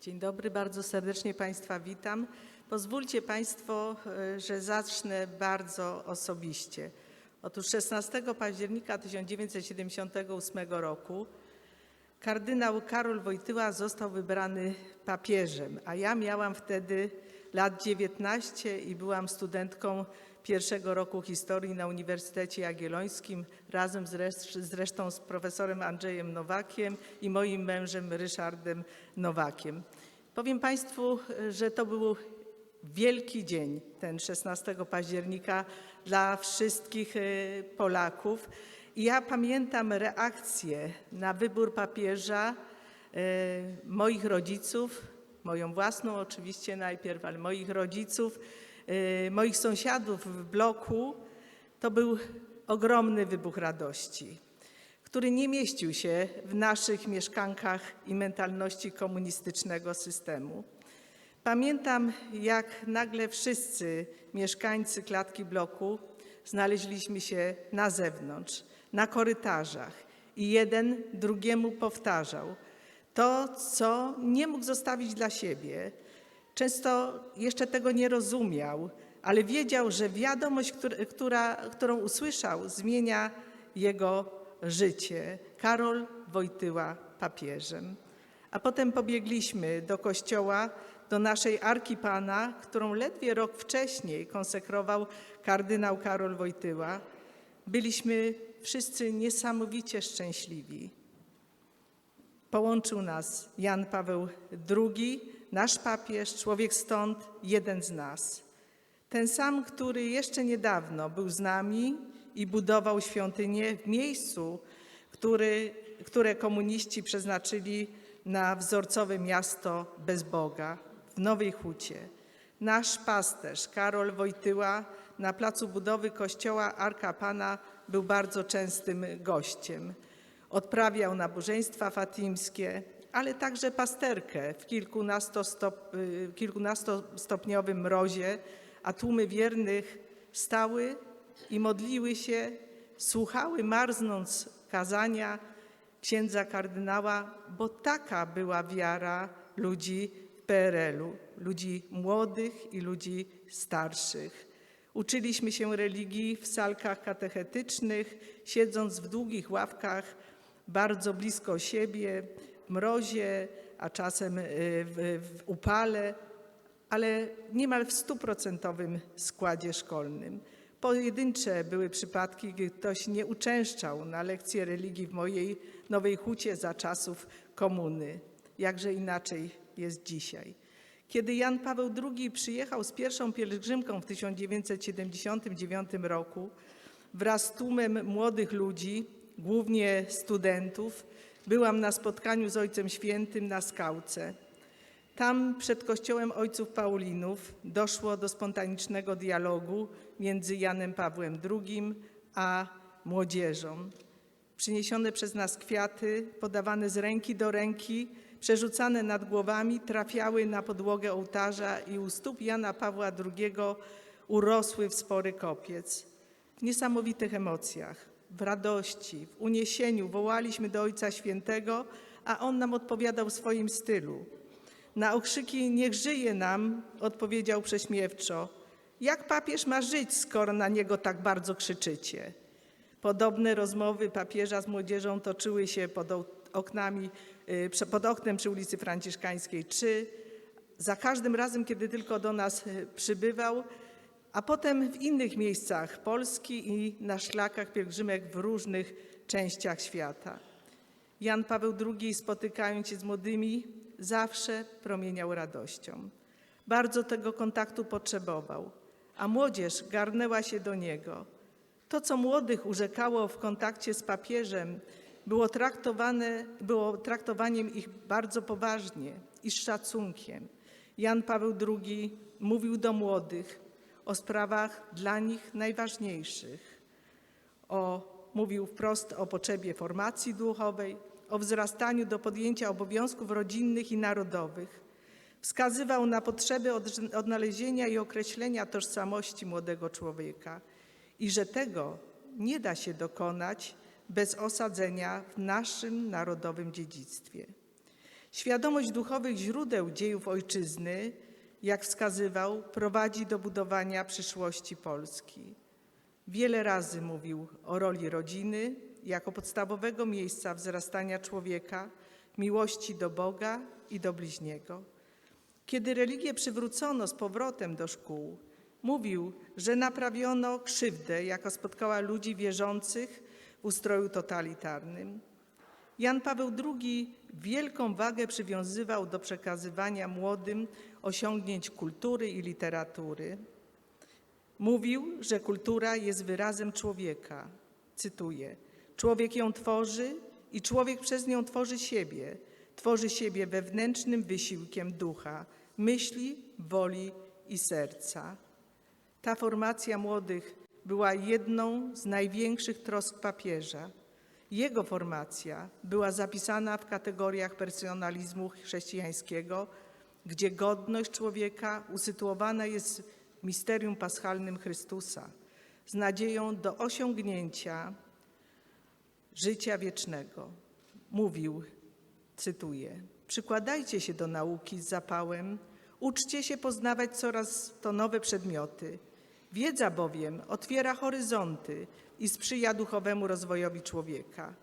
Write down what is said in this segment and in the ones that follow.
Dzień dobry, bardzo serdecznie Państwa witam. Pozwólcie Państwo, e, że zacznę bardzo osobiście. Otóż 16 października 1978 roku kardynał Karol Wojtyła został wybrany papieżem, a ja miałam wtedy lat 19 i byłam studentką pierwszego roku historii na Uniwersytecie Jagiellońskim razem zresz- zresztą z profesorem Andrzejem Nowakiem i moim mężem Ryszardem Nowakiem. Powiem Państwu, że to był wielki dzień, ten 16 października dla wszystkich e, Polaków. Ja pamiętam reakcję na wybór papieża e, moich rodziców, moją własną oczywiście najpierw, ale moich rodziców, moich sąsiadów w bloku. To był ogromny wybuch radości, który nie mieścił się w naszych mieszkankach i mentalności komunistycznego systemu. Pamiętam, jak nagle wszyscy mieszkańcy klatki bloku znaleźliśmy się na zewnątrz, na korytarzach i jeden drugiemu powtarzał to, co nie mógł zostawić dla siebie. Często jeszcze tego nie rozumiał, ale wiedział, że wiadomość, któr- która, którą usłyszał, zmienia jego życie. Karol Wojtyła papieżem. A potem pobiegliśmy do kościoła, do naszej Arki Pana, którą ledwie rok wcześniej konsekrował kardynał Karol Wojtyła. Byliśmy wszyscy niesamowicie szczęśliwi. Połączył nas Jan Paweł II, nasz papież, człowiek stąd, jeden z nas. Ten sam, który jeszcze niedawno był z nami i budował świątynię w miejscu, który, które komuniści przeznaczyli na wzorcowe miasto bez Boga, w Nowej Hucie. Nasz pasterz Karol Wojtyła na placu budowy kościoła Arka Pana był bardzo częstym gościem. Odprawiał nabożeństwa fatimskie, ale także pasterkę w kilkunastostop, y, kilkunastostopniowym mrozie, a tłumy wiernych stały i modliły się, słuchały marznąc kazania księdza kardynała, bo taka była wiara ludzi w PRL-u, ludzi młodych i ludzi starszych. Uczyliśmy się religii w salkach katechetycznych, siedząc w długich ławkach, bardzo blisko siebie, mrozie, a czasem y, w, w upale, ale niemal w stuprocentowym składzie szkolnym. Pojedyncze były przypadki, gdy ktoś nie uczęszczał na lekcje religii w mojej Nowej Hucie za czasów komuny. Jakże inaczej jest dzisiaj. Kiedy Jan Paweł II przyjechał z pierwszą pielgrzymką w 1979 roku, wraz z tłumem młodych ludzi, głównie studentów, byłam na spotkaniu z Ojcem Świętym na skałce. Tam przed kościołem ojców Paulinów doszło do spontanicznego dialogu między Janem Pawłem II a młodzieżą. Przyniesione przez nas kwiaty, podawane z ręki do ręki, przerzucane nad głowami, trafiały na podłogę ołtarza i u stóp Jana Pawła II urosły w spory kopiec. W niesamowitych emocjach, w radości, w uniesieniu wołaliśmy do Ojca Świętego, a On nam odpowiadał w swoim stylu. Na okrzyki niech żyje nam, odpowiedział prześmiewczo. Jak papież ma żyć, skoro na niego tak bardzo krzyczycie? Podobne rozmowy papieża z młodzieżą toczyły się pod oknami, y, pod oknem przy ulicy Franciszkańskiej 3. Za każdym razem, kiedy tylko do nas y, przybywał, a potem w innych miejscach Polski i na szlakach pielgrzymek w różnych częściach świata. Jan Paweł II, spotykając się z młodymi, zawsze promieniał radością. Bardzo tego kontaktu potrzebował, a młodzież garnęła się do niego. To, co młodych urzekało w kontakcie z papieżem, było, traktowane, było traktowaniem ich bardzo poważnie i z szacunkiem. Jan Paweł II mówił do młodych o sprawach dla nich najważniejszych o, mówił wprost o potrzebie formacji duchowej, o wzrastaniu do podjęcia obowiązków rodzinnych i narodowych. Wskazywał na potrzebę od- odnalezienia i określenia tożsamości młodego człowieka i że tego nie da się dokonać bez osadzenia w naszym narodowym dziedzictwie. Świadomość duchowych źródeł dziejów ojczyzny, jak wskazywał, prowadzi do budowania przyszłości Polski. Wiele razy mówił o roli rodziny jako podstawowego miejsca wzrastania człowieka, miłości do Boga i do bliźniego. Kiedy religię przywrócono z powrotem do szkół, mówił, że naprawiono krzywdę, jaka spotkała ludzi wierzących w ustroju totalitarnym. Jan Paweł II wielką wagę przywiązywał do przekazywania młodym osiągnięć kultury i literatury. Mówił, że kultura jest wyrazem człowieka. Cytuję: Człowiek ją tworzy i człowiek przez nią tworzy siebie. Tworzy siebie wewnętrznym wysiłkiem ducha, myśli, woli i serca. Ta formacja młodych była jedną z największych trosk papieża. Jego formacja była zapisana w kategoriach personalizmu chrześcijańskiego, gdzie godność człowieka usytuowana jest w misterium paschalnym Chrystusa, z nadzieją do osiągnięcia życia wiecznego. Mówił, cytuję: Przykładajcie się do nauki z zapałem, uczcie się poznawać coraz to nowe przedmioty. Wiedza bowiem otwiera horyzonty i sprzyja duchowemu rozwojowi człowieka.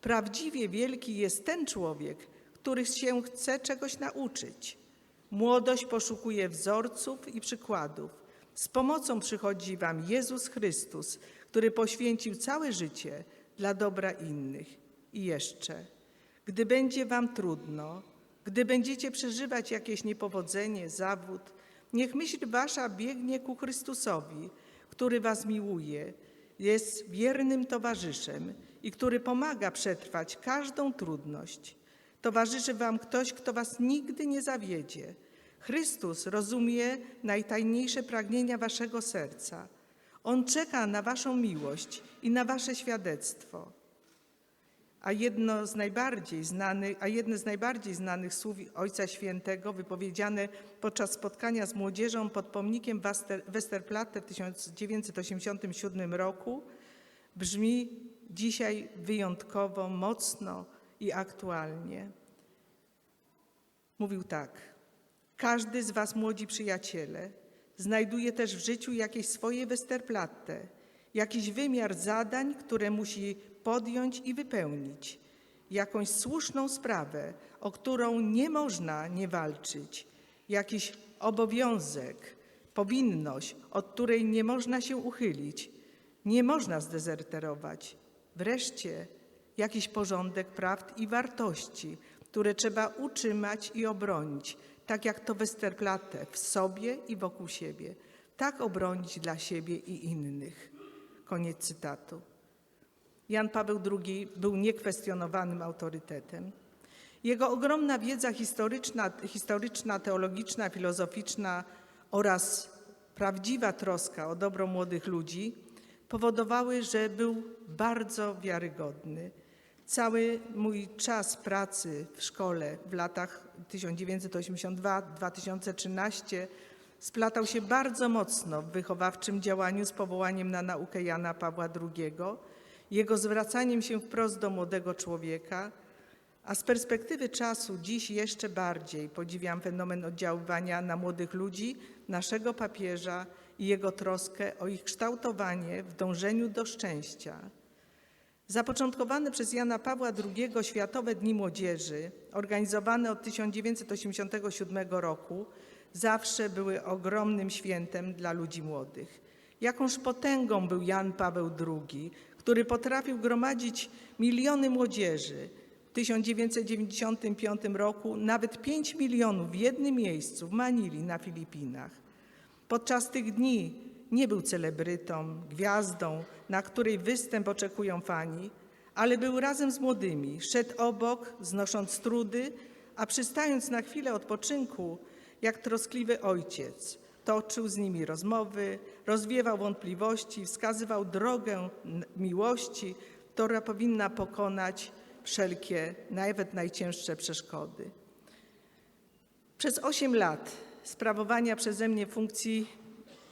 Prawdziwie wielki jest ten człowiek, który się chce czegoś nauczyć. Młodość poszukuje wzorców i przykładów. Z pomocą przychodzi Wam Jezus Chrystus, który poświęcił całe życie dla dobra innych. I jeszcze, gdy będzie Wam trudno, gdy będziecie przeżywać jakieś niepowodzenie, zawód, niech myśl Wasza biegnie ku Chrystusowi, który Was miłuje, jest wiernym towarzyszem i który pomaga przetrwać każdą trudność. Towarzyszy Wam ktoś, kto Was nigdy nie zawiedzie. Chrystus rozumie najtajniejsze pragnienia Waszego serca. On czeka na Waszą miłość i na Wasze świadectwo. A jedno z najbardziej znanych, a z najbardziej znanych słów Ojca Świętego, wypowiedziane podczas spotkania z młodzieżą pod pomnikiem Westerplatte w 1987 roku, brzmi dzisiaj wyjątkowo mocno i aktualnie. Mówił tak: Każdy z Was, młodzi przyjaciele, znajduje też w życiu jakieś swoje Westerplatte, jakiś wymiar zadań, które musi podjąć i wypełnić, jakąś słuszną sprawę, o którą nie można nie walczyć, jakiś obowiązek, powinność, od której nie można się uchylić, nie można zdezerterować. Wreszcie jakiś porządek prawd i wartości, które trzeba utrzymać i obronić, tak jak to Westerplatte w sobie i wokół siebie, tak obronić dla siebie i innych. Koniec cytatu. Jan Paweł II był niekwestionowanym autorytetem. Jego ogromna wiedza historyczna, historyczna, teologiczna, filozoficzna oraz prawdziwa troska o dobro młodych ludzi powodowały, że był bardzo wiarygodny. Cały mój czas pracy w szkole w latach 1982-2013 splatał się bardzo mocno w wychowawczym działaniu z powołaniem na naukę Jana Pawła II, jego zwracaniem się wprost do młodego człowieka, a z perspektywy czasu dziś jeszcze bardziej podziwiam fenomen oddziaływania na młodych ludzi naszego papieża i jego troskę o ich kształtowanie w dążeniu do szczęścia. Zapoczątkowane przez Jana Pawła II Światowe Dni Młodzieży, organizowane od 1987 roku, zawsze były ogromnym świętem dla ludzi młodych. Jakąż potęgą był Jan Paweł II, który potrafił gromadzić miliony młodzieży. W 1995 roku nawet 5 milionów w jednym miejscu w Manili na Filipinach. Podczas tych dni nie był celebrytą, gwiazdą, na której występ oczekują fani, ale był razem z młodymi, szedł obok, znosząc trudy, a przystając na chwilę odpoczynku, jak troskliwy ojciec, toczył z nimi rozmowy, rozwiewał wątpliwości, wskazywał drogę miłości, która powinna pokonać wszelkie, nawet najcięższe przeszkody. Przez 8 lat sprawowania przeze mnie funkcji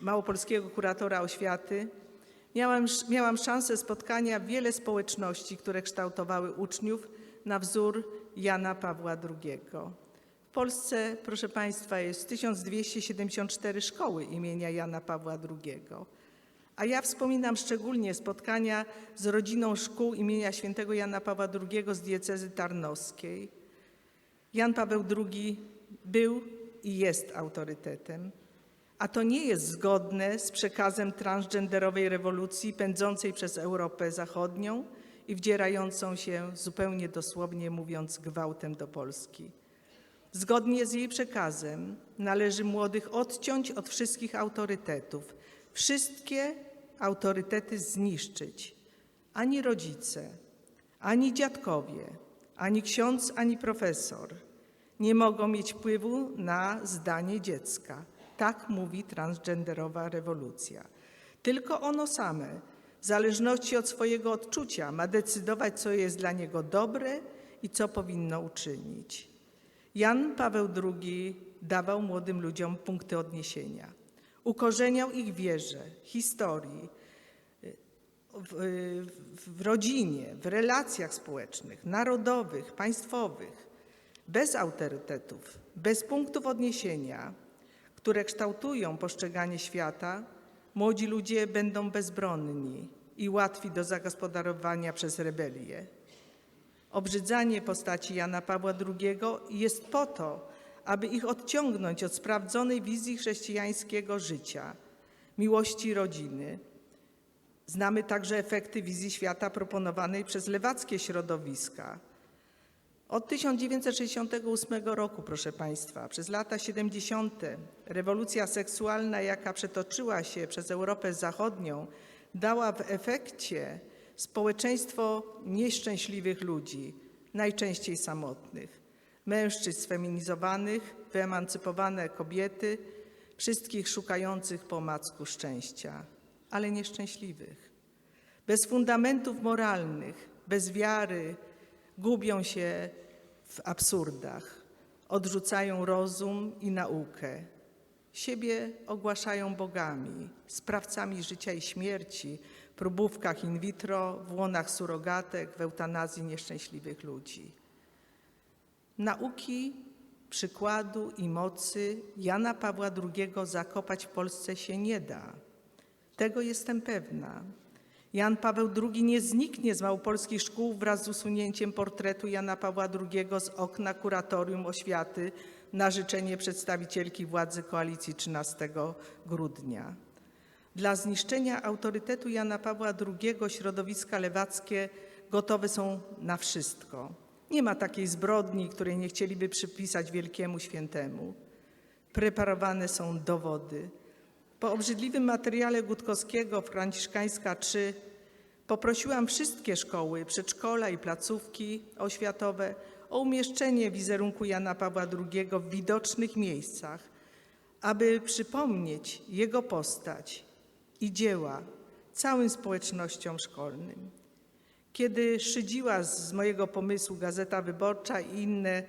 małopolskiego kuratora oświaty miałam, miałam szansę spotkania wiele społeczności, które kształtowały uczniów na wzór Jana Pawła II. W Polsce, proszę Państwa, jest 1274 szkoły imienia Jana Pawła II. A ja wspominam szczególnie spotkania z rodziną szkół imienia świętego Jana Pawła II z diecezy tarnowskiej. Jan Paweł II był i jest autorytetem, a to nie jest zgodne z przekazem transgenderowej rewolucji pędzącej przez Europę Zachodnią i wdzierającą się, zupełnie dosłownie mówiąc, gwałtem do Polski. Zgodnie z jej przekazem należy młodych odciąć od wszystkich autorytetów, wszystkie autorytety zniszczyć. Ani rodzice, ani dziadkowie, ani ksiądz, ani profesor nie mogą mieć wpływu na zdanie dziecka. Tak mówi transgenderowa rewolucja. Tylko ono same, w zależności od swojego odczucia, ma decydować, co jest dla niego dobre i co powinno uczynić. Jan Paweł II dawał młodym ludziom punkty odniesienia. Ukorzeniał ich wierze, historii, w, w, w rodzinie, w relacjach społecznych, narodowych, państwowych, bez autorytetów, bez punktów odniesienia, które kształtują postrzeganie świata, młodzi ludzie będą bezbronni i łatwi do zagospodarowania przez rebelię. Obrzydzanie postaci Jana Pawła II jest po to, aby ich odciągnąć od sprawdzonej wizji chrześcijańskiego życia, miłości rodziny. Znamy także efekty wizji świata proponowanej przez lewackie środowiska. Od 1968 roku, proszę Państwa, przez lata 70. rewolucja seksualna, jaka przetoczyła się przez Europę Zachodnią, dała w efekcie społeczeństwo nieszczęśliwych ludzi, najczęściej samotnych, mężczyzn sfeminizowanych, wyemancypowane kobiety, wszystkich szukających po macku szczęścia, ale nieszczęśliwych. Bez fundamentów moralnych, bez wiary, gubią się w absurdach, odrzucają rozum i naukę. Siebie ogłaszają bogami, sprawcami życia i śmierci, próbówkach in vitro, w łonach surogatek, w eutanazji nieszczęśliwych ludzi. Nauki, przykładu i mocy Jana Pawła II zakopać w Polsce się nie da. Tego jestem pewna. Jan Paweł II nie zniknie z małopolskich szkół wraz z usunięciem portretu Jana Pawła II z okna kuratorium oświaty na życzenie przedstawicielki władzy koalicji 13 grudnia. Dla zniszczenia autorytetu Jana Pawła II środowiska lewackie gotowe są na wszystko. Nie ma takiej zbrodni, której nie chcieliby przypisać wielkiemu świętemu. Preparowane są dowody. Po obrzydliwym materiale Gutkowskiego Franciszkańska 3 poprosiłam wszystkie szkoły, przedszkola i placówki oświatowe o umieszczenie wizerunku Jana Pawła II w widocznych miejscach, aby przypomnieć jego postać i dzieła całym społecznościom szkolnym. Kiedy szydziła z mojego pomysłu Gazeta Wyborcza i inne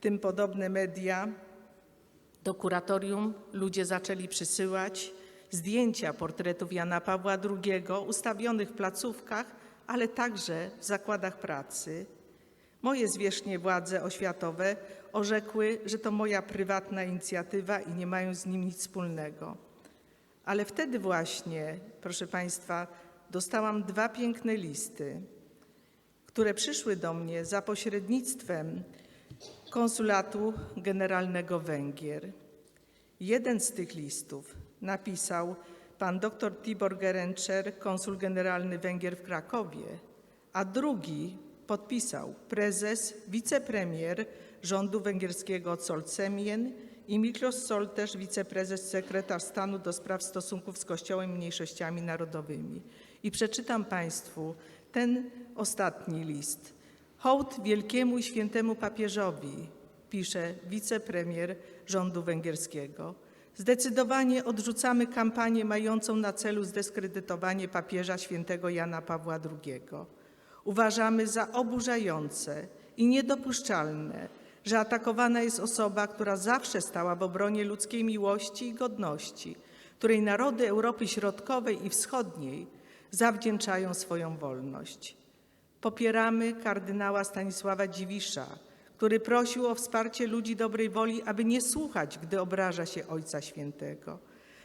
tym podobne media, do kuratorium ludzie zaczęli przysyłać zdjęcia portretów Jana Pawła II ustawionych w placówkach, ale także w zakładach pracy. Moje zwierzchnie władze oświatowe orzekły, że to moja prywatna inicjatywa i nie mają z nim nic wspólnego. Ale wtedy właśnie, proszę Państwa, dostałam dwa piękne listy, które przyszły do mnie za pośrednictwem Konsulatu Generalnego Węgier. Jeden z tych listów napisał pan dr Tibor Gerencer, konsul generalny Węgier w Krakowie, a drugi podpisał prezes, wicepremier rządu węgierskiego Solcemien i Miklos Soltesz, wiceprezes, sekretarz stanu do spraw stosunków z Kościołem i mniejszościami narodowymi. I przeczytam Państwu ten ostatni list. Hołd wielkiemu i świętemu papieżowi, pisze wicepremier rządu węgierskiego. Zdecydowanie odrzucamy kampanię mającą na celu zdyskredytowanie papieża świętego Jana Pawła II. Uważamy za oburzające i niedopuszczalne, że atakowana jest osoba, która zawsze stała w obronie ludzkiej miłości i godności, której narody Europy Środkowej i Wschodniej zawdzięczają swoją wolność. Popieramy kardynała Stanisława Dziwisza, który prosił o wsparcie ludzi dobrej woli, aby nie słuchać, gdy obraża się Ojca Świętego.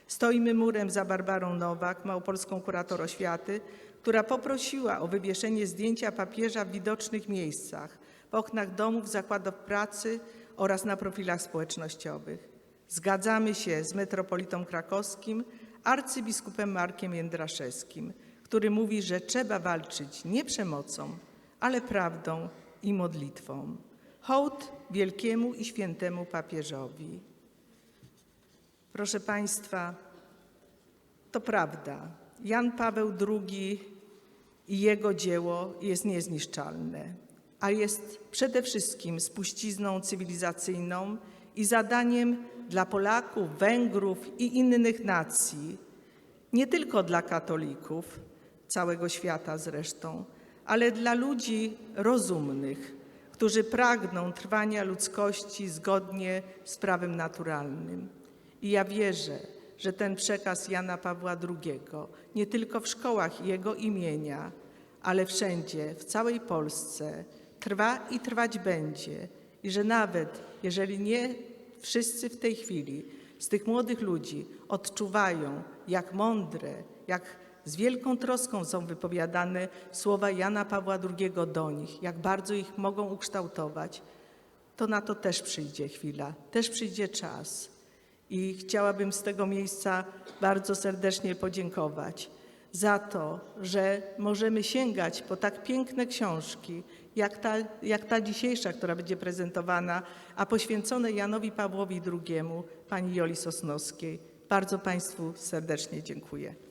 Stoimy murem za Barbarą Nowak, małopolską kurator oświaty, która poprosiła o wywieszenie zdjęcia papieża w widocznych miejscach, w oknach domów, zakładów pracy oraz na profilach społecznościowych. Zgadzamy się z metropolitą krakowskim, arcybiskupem Markiem Jędraszewskim, który mówi, że trzeba walczyć nie przemocą, ale prawdą i modlitwą. Hołd wielkiemu i świętemu papieżowi. Proszę Państwa, to prawda. Jan Paweł II i jego dzieło jest niezniszczalne, a jest przede wszystkim spuścizną cywilizacyjną i zadaniem dla Polaków, Węgrów i innych nacji, nie tylko dla katolików, całego świata zresztą, ale dla ludzi rozumnych, którzy pragną trwania ludzkości zgodnie z prawem naturalnym. I ja wierzę, że ten przekaz Jana Pawła II nie tylko w szkołach jego imienia, ale wszędzie, w całej Polsce trwa i trwać będzie. I że nawet jeżeli nie wszyscy w tej chwili z tych młodych ludzi odczuwają, jak mądre, jak z wielką troską są wypowiadane słowa Jana Pawła II do nich, jak bardzo ich mogą ukształtować, to na to też przyjdzie chwila, też przyjdzie czas. I chciałabym z tego miejsca bardzo serdecznie podziękować za to, że możemy sięgać po tak piękne książki, jak ta, jak ta dzisiejsza, która będzie prezentowana, a poświęcone Janowi Pawłowi II, pani Joli Sosnowskiej. Bardzo Państwu serdecznie dziękuję.